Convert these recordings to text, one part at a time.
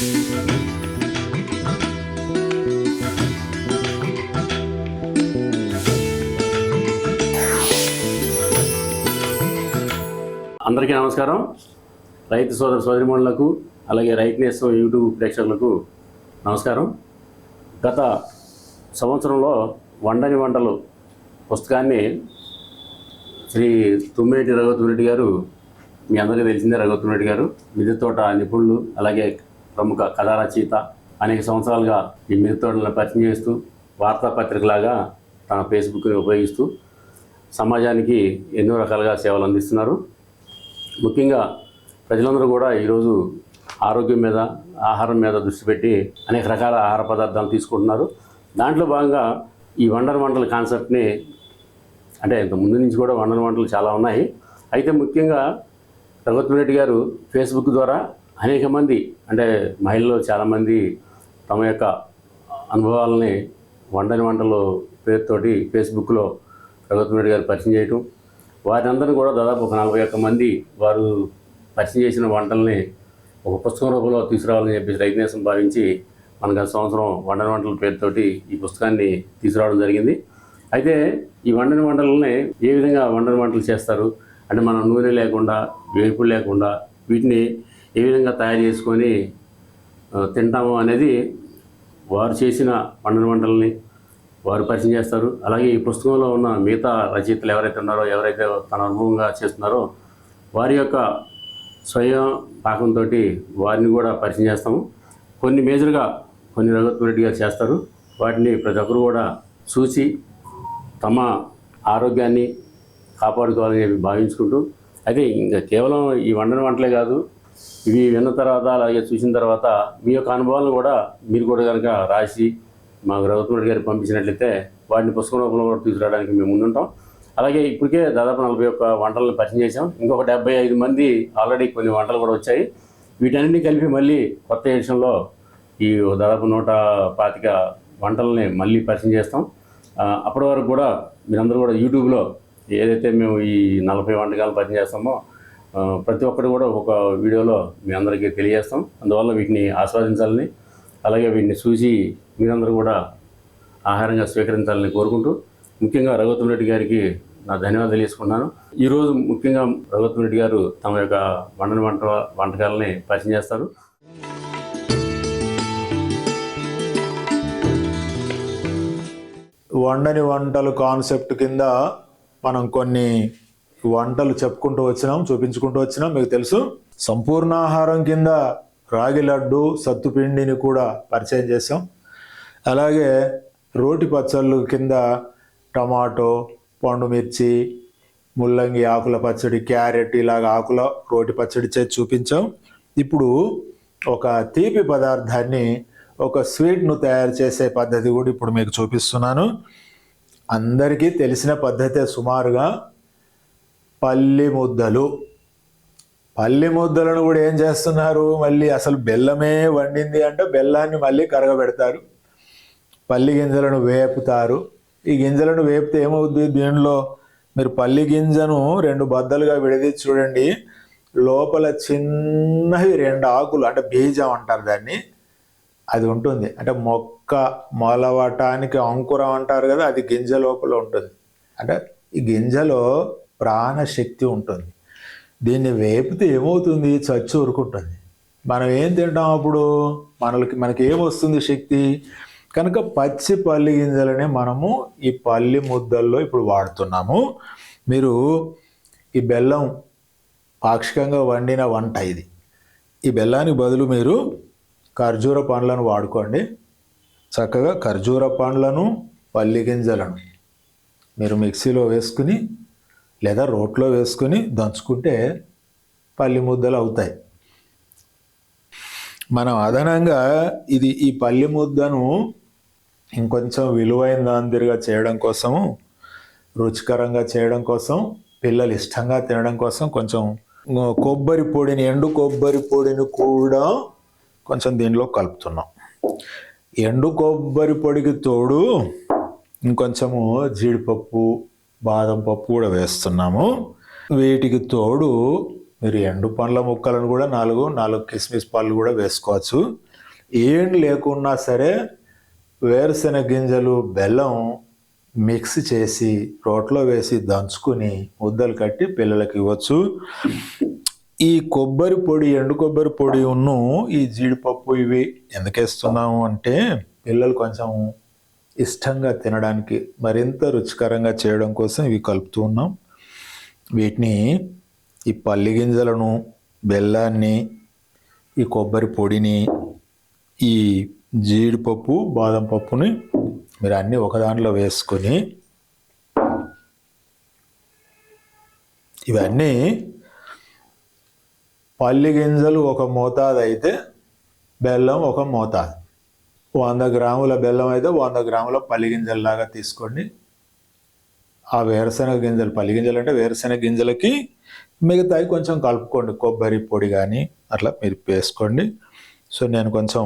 అందరికీ నమస్కారం. రైతు సోదర సోదరిమణులకు అలాగే రైతు నేస్తం యూట్యూబ్ ప్రేక్షకులకు నమస్కారం. గత సంవత్సరంలో వండని వంటలు పుస్తకాన్ని శ్రీ తుమ్మేటి రఘువతి గారు మీ అందరికీ తెలిసిందే రఘువతి గారు మిద్దె తోట నిపుణులు అలాగే ప్రముఖ కథా రచయిత అనేక సంవత్సరాలుగా ఈ మిరుతోడలను తోటలను పరిచయం చేస్తూ వార్తాపత్రికలాగా తన ఫేస్బుక్ని ఉపయోగిస్తూ సమాజానికి ఎన్నో రకాలుగా సేవలు అందిస్తున్నారు. ముఖ్యంగా ప్రజలందరూ కూడా ఈరోజు ఆరోగ్యం మీద ఆహారం మీద దృష్టి పెట్టి అనేక రకాల ఆహార పదార్థాలు తీసుకుంటున్నారు. దాంట్లో భాగంగా ఈ వండర్ వంటల కాన్సెప్ట్ని అంటే ఇంత ముందు నుంచి కూడా వండర్ వంటలు చాలా ఉన్నాయి. అయితే ముఖ్యంగా రఘుత్వ రెడ్డి గారు ఫేస్బుక్ ద్వారా అనేక మంది అంటే మహిళలు చాలామంది తమ యొక్క అనుభవాలని వండని వంటలు పేరుతోటి ఫేస్బుక్లో రఘుత్వ రెడ్డి గారు పరిచయం చేయటం. వారిని కూడా దాదాపు ఒక నలభై ఒక్క మంది వారు పరిచయం చేసిన వంటల్ని ఒక పుస్తకం రూపంలో తీసుకురావాలని చెప్పేసి రైతనేసం భావించి మన గత సంవత్సరం వండని వంటల పేరుతోటి ఈ పుస్తకాన్ని తీసుకురావడం జరిగింది. అయితే ఈ వండని వంటలని ఏ విధంగా వండని వంటలు చేస్తారు? అంటే మనం నూనె లేకుండా వేపుడు లేకుండా వీటిని ఏ విధంగా తయారు చేసుకొని తింటాము అనేది వారు చేసిన పండుగ వంటల్ని వారు పరిచయం చేస్తారు. అలాగే ఈ పుస్తకంలో ఉన్న మిగతా రచయితలు ఎవరైతే ఉన్నారో ఎవరైతే తన అనుభవంగా చేస్తున్నారో వారి యొక్క స్వయం పాకంతో వారిని కూడా పరిచయం చేస్తాము. కొన్ని మేజర్గా కొన్ని రఘుత్వ చేస్తారు. వాటిని ప్రతి ఒక్కరు కూడా చూసి తమ ఆరోగ్యాన్ని కాపాడుకోవాలని చెప్పి భావించుకుంటూ అయితే ఇంకా కేవలం ఈ వండని వంటలే కాదు ఇవి విన్న తర్వాత అలాగే చూసిన తర్వాత మీ యొక్క అనుభవాలను కూడా మీరు కూడా కనుక రాసి మాకు రఘుత్మరెడ్డి గారికి పంపించినట్లయితే వాటిని పుస్తకం రూపంలో కూడా తీసుకురావడానికి మేము ముందుంటాం. అలాగే ఇప్పటికే దాదాపు నలభై ఒక్క వంటలను పరిచయం చేసాం ఇంకొక డెబ్బై ఐదు మంది ఆల్రెడీ కొన్ని వంటలు కూడా వచ్చాయి. వీటన్నిటిని కలిపి మళ్ళీ కొత్త ఎడిషన్లో ఈ దాదాపు నూట పాతిక వంటలని మళ్ళీ పరిచయం చేస్తాం. అప్పటి వరకు కూడా మీరందరూ కూడా యూట్యూబ్లో ఏదైతే మేము ఈ నలభై వంటకాలు పరిచయం చేస్తామో ప్రతి ఒక్కటి కూడా ఒక వీడియోలో మీ అందరికీ తెలియజేస్తాం. అందువల్ల వీటిని ఆస్వాదించాలని అలాగే వీటిని చూసి మీరందరూ కూడా ఆహారంగా స్వీకరించాలని కోరుకుంటూ ముఖ్యంగా రఘుత్వ రెడ్డి గారికి నా ధన్యవాదాలు తెలియజేసుకున్నాను ఈరోజు ముఖ్యంగా రఘుత్వ రెడ్డి గారు తమ యొక్క వండని వంట వంటకాలని పరిచయం చేస్తారు. వండని వంటలు కాన్సెప్ట్ కింద మనం కొన్ని వంటలు చెప్పుకుంటూ వచ్చినాం చూపించుకుంటూ వచ్చినాం మీకు తెలుసు. సంపూర్ణాహారం కింద రాగి లడ్డు సత్తుపిండిని కూడా పరిచయం చేసాం అలాగే రోటి పచ్చళ్ళు కింద టమాటో పండుమిర్చి ముల్లంగి ఆకుల పచ్చడి క్యారెట్ ఇలాగ ఆకుల రోటి పచ్చడి చేసి చూపించాం. ఇప్పుడు ఒక తీపి పదార్థాన్ని ఒక స్వీట్ను తయారు చేసే పద్ధతి కూడా ఇప్పుడు మీకు చూపిస్తున్నాను. అందరికీ తెలిసిన పద్ధతే సుమారుగా పల్లి ముద్దలు. పల్లి ముద్దలను కూడా ఏం చేస్తున్నారు? మళ్ళీ అసలు బెల్లమే వండింది అంటే బెల్లాన్ని మళ్ళీ కరగబెడతారు. పల్లి గింజలను వేపుతారు. ఈ గింజలను వేపితే ఏమవుద్ది? దీనిలో మీరు పల్లి గింజను రెండు బద్దలుగా విడదీసి చూడండి. లోపల చిన్నవి రెండు ఆకులు అంటే బీజం అంటారు దాన్ని. అది ఉంటుంది. అంటే మొక్క మొలవటానికి అంకురం అంటారు కదా అది గింజ లోపల ఉంటుంది. అంటే ఈ గింజలో ప్రాణశక్తి ఉంటుంది. దీన్ని వేపితే ఏమవుతుంది? చచ్చి ఊరుకుంటుంది. మనం ఏం తింటాం అప్పుడు? మనకి మనకి ఏమొస్తుంది శక్తి? కనుక పచ్చి పల్లి గింజలనే మనము ఈ పల్లి ముద్దల్లో ఇప్పుడు వాడుతున్నాము. మీరు ఈ బెల్లం పాక్షికంగా వండిన వంట ఇది. ఈ బెల్లానికి బదులు మీరు ఖర్జూర పండ్లను వాడుకోండి. చక్కగా ఖర్జూర పండ్లను పల్లి గింజలను మీరు మిక్సీలో వేసుకుని లేదా రోట్లో వేసుకొని దంచుకుంటే పల్లి ముద్దలు అవుతాయి. మనం అదనంగా ఇది ఈ పల్లి ముద్దను ఇంకొంచెం విలువైన దాందిరిగా చేయడం కోసము రుచికరంగా చేయడం కోసం పిల్లలు ఇష్టంగా తినడం కోసం కొంచెం కొబ్బరి పొడిని ఎండు కొబ్బరి పొడిని కూడా కొంచెం దీనిలో కలుపుతున్నాం. ఎండు కొబ్బరి పొడికి తోడు ఇంకొంచెము జీడిపప్పు బాదం పప్పు కూడా వేస్తున్నాము. వీటికి తోడు మీరు ఎండు పండ్ల ముక్కలను కూడా నాలుగు నాలుగు కిస్మిస్ పళ్ళు కూడా వేసుకోవచ్చు. ఏం లేకున్నా సరే వేరుశెనగ గింజలు బెల్లం మిక్స్ చేసి రోట్లో వేసి దంచుకుని ముద్దలు కట్టి పిల్లలకి ఇవ్వచ్చు. ఈ కొబ్బరి పొడి ఎండు కొబ్బరి పొడి ఉన్ను ఈ జీడిపప్పు ఇవి ఎందుకేస్తున్నాము అంటే పిల్లలు కొంచెం ఇష్టంగా తినడానికి మరింత రుచికరంగా చేయడం కోసం ఇవి కలుపుతూ ఉన్నాం. వీటిని ఈ పల్లి గింజలను బెల్లాన్ని ఈ కొబ్బరి పొడిని ఈ జీడిపప్పు బాదం పప్పుని మీరు అన్నీ ఒకదాంట్లో వేసుకొని ఇవన్నీ పల్లి గింజలు ఒక మోతాదు అయితే బెల్లం ఒక మోతాదు. వంద గ్రాముల బెల్లం అయితే వంద గ్రాముల పల్లి గింజల్లాగా తీసుకోండి. ఆ వేరుశనగ గింజలు పల్లి గింజలు అంటే వేరుశనగ గింజలకి మిగతాయి కొంచెం కలుపుకోండి. కొబ్బరి పొడి కానీ అట్లా మీరు వేసుకోండి. సో నేను కొంచెం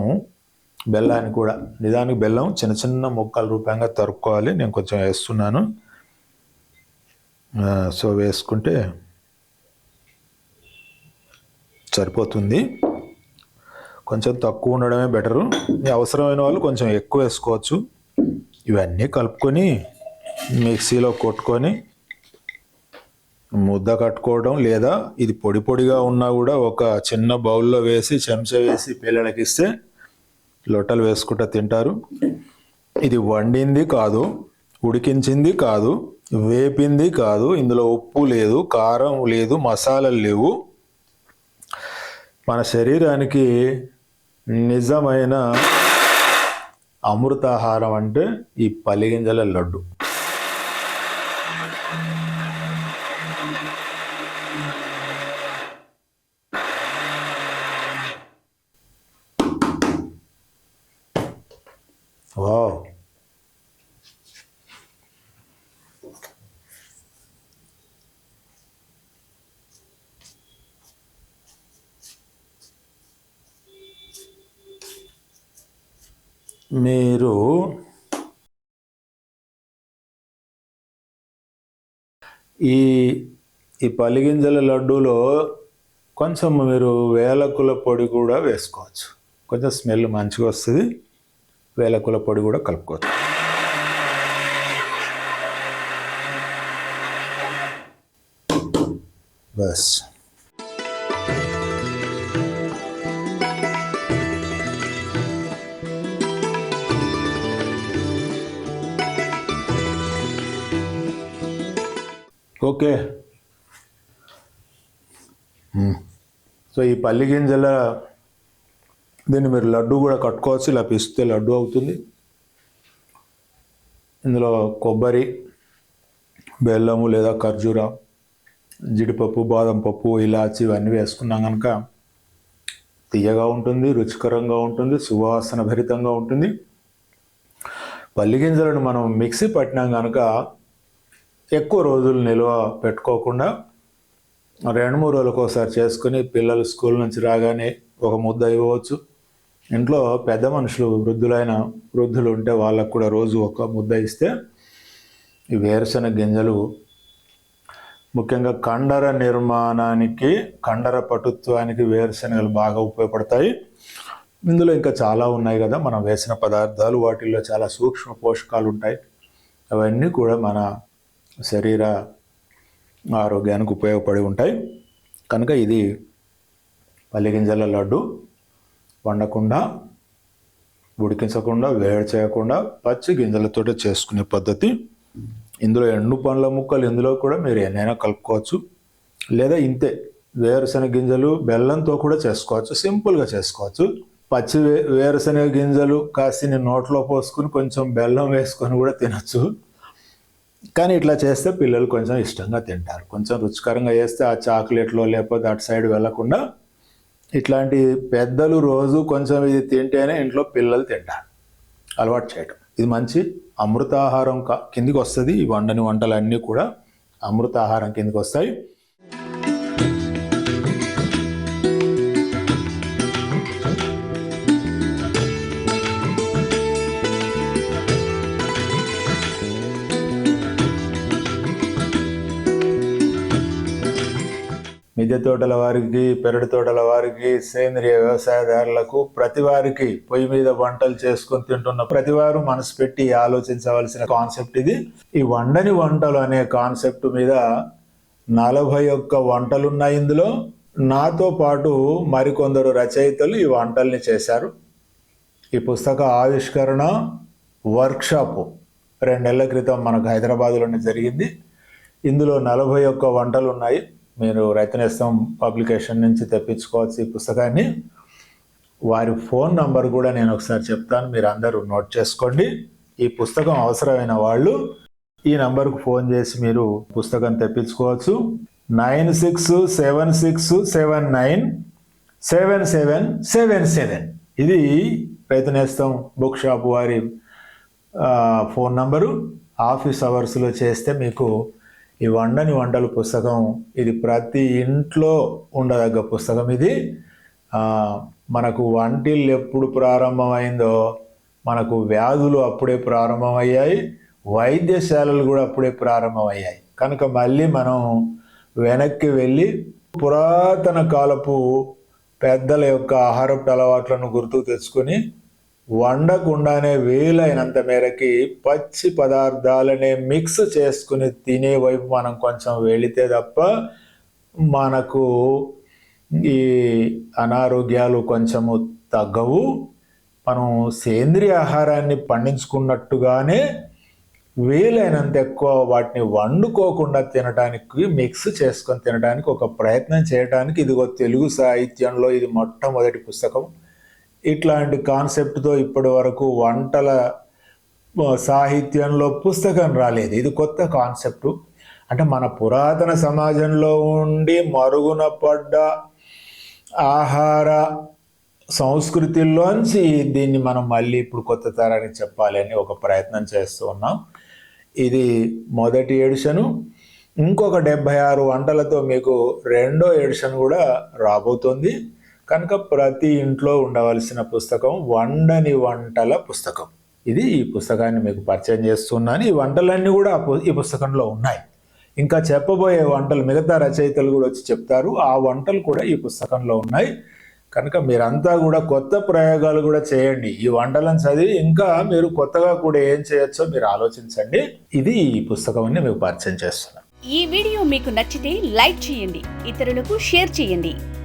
బెల్లాన్ని కూడా నిదానికి బెల్లం చిన్న చిన్న ముక్కల రూపంగా తరుక్కోవాలి. నేను కొంచెం వేస్తున్నాను. సో వేసుకుంటే సరిపోతుంది. కొంచెం తక్కువ ఉండడమే బెటరు. అవసరమైన వాళ్ళు కొంచెం ఎక్కువ వేసుకోవచ్చు. ఇవన్నీ కలుపుకొని మిక్సీలో కొట్టుకొని ముద్ద కట్టుకోవడం లేదా ఇది పొడి పొడిగా ఉన్నా కూడా ఒక చిన్న బౌల్లో వేసి చెంచా వేసి పిల్లలకి ఇస్తే లొట్టలు వేసుకుంటూ తింటారు. ఇది వండింది కాదు ఉడికించింది కాదు వేపింది కాదు ఇందులో ఉప్పు లేదు కారం లేదు మసాలాలు లేవు. మన శరీరానికి నిజమైన అమృతాహారం అంటే ఈ పలిగింజల లడ్డు. మీరు ఈ ఈ పల్లిగింజల లడ్డూలో కొంచెం మీరు వేలకుల పొడి కూడా వేసుకోవచ్చు. కొంచెం స్మెల్ మంచిగా వస్తుంది. వేలకుల పొడి కూడా కలుపుకోవచ్చు. బస్. ఓకే. సో ఈ పల్లి గింజల దీన్ని మీరు లడ్డు కూడా కట్టుకోవచ్చు ఇలా పిస్తే లడ్డు అవుతుంది. ఇందులో కొబ్బరి బెల్లము లేదా ఖర్జూర జీడిపప్పు బాదం పప్పు ఇలాచి ఇవన్నీ వేసుకున్నాం కనుక తీయగా ఉంటుంది రుచికరంగా ఉంటుంది సువాసన భరితంగా ఉంటుంది. పల్లి గింజలను మనం మిక్సీ పట్టినాం కనుక ఎక్కువ రోజులు నిల్వ పెట్టుకోకుండా రెండు మూడు రోజులకు ఒకసారి చేసుకుని పిల్లలు స్కూల్ నుంచి రాగానే ఒక ముద్ద ఇవ్వవచ్చు. ఇంట్లో పెద్ద మనుషులు వృద్ధులైన వృద్ధులు ఉంటే వాళ్ళకు కూడా రోజు ఒక ముద్ద ఇస్తే ఈ వేరుశనగ గింజలు ముఖ్యంగా కండర నిర్మాణానికి కండర పటుత్వానికి వేరుశెనగలు బాగా ఉపయోగపడతాయి. ఇందులో ఇంకా చాలా ఉన్నాయి కదా మనం వేసిన పదార్థాలు వాటిల్లో చాలా సూక్ష్మ పోషకాలు ఉంటాయి. అవన్నీ కూడా మన శరీర ఆరోగ్యానికి ఉపయోగపడి ఉంటాయి. కనుక ఇది పల్లిగింజల లడ్డు వండకుండా ఉడికించకుండా వేడి చేయకుండా పచ్చి గింజలతో చేసుకునే పద్ధతి. ఇందులో ఎండు పండ్ల ముక్కలు ఇందులో కూడా మీరు ఎన్నైనా కలుపుకోవచ్చు. లేదా ఇంతే వేరుశనగ గింజలు బెల్లంతో కూడా చేసుకోవచ్చు. సింపుల్గా చేసుకోవచ్చు. పచ్చి వే వేరుశనగ గింజలు కాసిని నోట్లో పోసుకుని కొంచెం బెల్లం వేసుకొని కూడా తినచ్చు. కానీ ఇట్లా చేస్తే పిల్లలు కొంచెం ఇష్టంగా తింటారు. కొంచెం రుచికరంగా చేస్తే ఆ చాక్లెట్లో లేకపోతే అటు సైడ్ వెళ్ళకుండా ఇట్లాంటి పెద్దలు రోజు కొంచెం ఇది తింటేనే ఇంట్లో పిల్లలు తింటారు. అలవాటు చేయటం. ఇది మంచి అమృతాహారం కిందికి వస్తుంది. ఈ వండని వంటలన్నీ కూడా అమృతాహారం కిందికి వస్తాయి. మిద్దె తోటల వారికి పెరటి తోటల వారికి సేంద్రియ వ్యవసాయదారులకు ప్రతి వారికి పొయ్యి మీద వంటలు చేసుకొని తింటున్న ప్రతి వారు మనసు పెట్టి ఆలోచించవలసిన కాన్సెప్ట్ ఇది. ఈ వండని వంటలు అనే కాన్సెప్ట్ మీద నలభై ఒక్క వంటలు ఉన్నాయి ఇందులో. నాతో పాటు మరికొందరు రచయితలు ఈ వంటల్ని చేశారు. ఈ పుస్తక ఆవిష్కరణ వర్క్షాప్ రెండేళ్ళ క్రితం మనకు హైదరాబాద్లోనే జరిగింది. ఇందులో నలభై ఒక్క వంటలు ఉన్నాయి మీరు రైతనేస్తం పబ్లికేషన్ నుంచి తెప్పించుకోవచ్చు ఈ పుస్తకాన్ని వారి ఫోన్ నంబర్ కూడా నేను ఒకసారి చెప్తాను మీరు అందరూ నోట్ చేసుకోండి. ఈ పుస్తకం అవసరమైన వాళ్ళు ఈ నంబర్కు ఫోన్ చేసి మీరు పుస్తకం తెప్పించుకోవచ్చు. Nine six seven six seven nine seven seven seven seven. ఇది రైతునేస్తం బుక్ షాప్ వారి ఫోన్ నంబరు. ఆఫీస్ అవర్స్లో చేస్తే మీకు ఈ వండని వంటలు పుస్తకం ఇది ప్రతి ఇంట్లో ఉండదగ్గ పుస్తకం ఇది. మనకు వంటిల్లు ఎప్పుడు ప్రారంభమైందో మనకు వ్యాధులు అప్పుడే ప్రారంభమయ్యాయి వైద్యశాలలు కూడా అప్పుడే ప్రారంభమయ్యాయి. కనుక మళ్ళీ మనం వెనక్కి వెళ్ళి పురాతన కాలపు పెద్దల యొక్క ఆహారపు అలవాట్లను గుర్తుకు తెచ్చుకొని వండకుండానే వీలైనంత మేరకి పచ్చి పదార్థాలనే మిక్స్ చేసుకుని తినే వైపు మనం కొంచెం వెళితే తప్ప మనకు ఈ అనారోగ్యాలు కొంచెము తగ్గవు. మనం సేంద్రియ ఆహారాన్ని పండించుకున్నట్టుగానే వీలైనంత ఎక్కువ వాటిని వండుకోకుండా తినడానికి మిక్స్ చేసుకొని తినడానికి ఒక ప్రయత్నం చేయడానికి ఇదిగో తెలుగు సాహిత్యంలో ఇది మొట్టమొదటి పుస్తకం. ఇట్లాంటి కాన్సెప్ట్తో ఇప్పటి వరకు వంటల సాహిత్యంలో పుస్తకం రాలేదు. ఇది కొత్త కాన్సెప్టు. అంటే మన పురాతన సమాజంలో ఉండి మరుగున పడ్డ ఆహార సంస్కృతిలోంచి దీన్ని మనం మళ్ళీ ఇప్పుడు కొత్త తరానికి చెప్పాలి అని ఒక ప్రయత్నం చేస్తూ ఉన్నాం. ఇది మొదటి ఎడిషను. ఇంకొక డెబ్భై ఆరు వంటలతో మీకు రెండో ఎడిషన్ కూడా రాబోతుంది. కనుక ప్రతి ఇంట్లో ఉండవలసిన పుస్తకం వండని వంటల పుస్తకం. ఇది ఈ పుస్తకాన్ని మీకు పరిచయం చేస్తున్నాను. ఈ వంటలన్నీ కూడా ఈ పుస్తకంలో ఉన్నాయి. ఇంకా చెప్పబోయే వంటలు మిగతా రచయితలు కూడా వచ్చి చెప్తారు. ఆ వంటలు కూడా ఈ పుస్తకంలో ఉన్నాయి. కనుక మీరంతా కూడా కొత్త ప్రయోగాలు కూడా చేయండి. ఈ వంటలను చదివి ఇంకా మీరు కొత్తగా కూడా ఏం చేయొచ్చో మీరు ఆలోచించండి. ఇది ఈ పుస్తకం అని మీకు పరిచయం చేస్తున్నాను. ఈ వీడియో మీకు నచ్చితే లైక్ చేయండి. ఇతరులకు షేర్ చేయండి.